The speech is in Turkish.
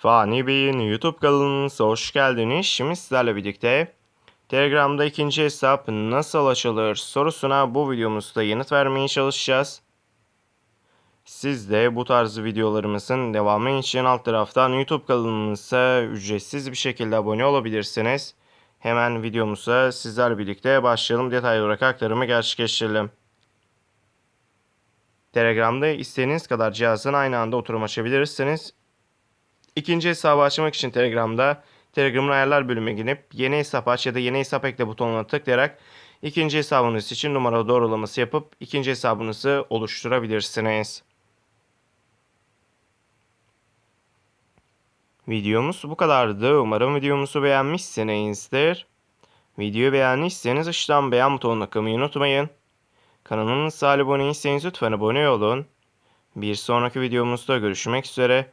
Fani Bey'in YouTube kanalınıza hoş geldiniz. Şimdi sizlerle birlikte Telegram'da ikinci hesap nasıl açılır sorusuna bu videomuzda yanıt vermeye çalışacağız. Siz de bu tarz videolarımızın devamı için alt taraftan YouTube kanalımıza ücretsiz bir şekilde abone olabilirsiniz. Hemen videomuza sizlerle birlikte başlayalım. Detaylı olarak aktarımı gerçekleştirelim. Telegram'da istediğiniz kadar cihazın aynı anda oturum açabilirsiniz. İkinci hesabı açmak için Telegram'da Telegram'ın ayarlar bölümüne gidip yeni hesap aç ya da yeni hesap ekle butonuna tıklayarak ikinci hesabınız için numara doğrulaması yapıp ikinci hesabınızı oluşturabilirsiniz. Videomuz bu kadardı. Umarım videomuzu beğenmişsinizdir. Videoyu beğendiyseniz aşağıdan beğen butonuna tıklamayı unutmayın. Kanalımıza abone değilseniz lütfen abone olun. Bir sonraki videomuzda görüşmek üzere.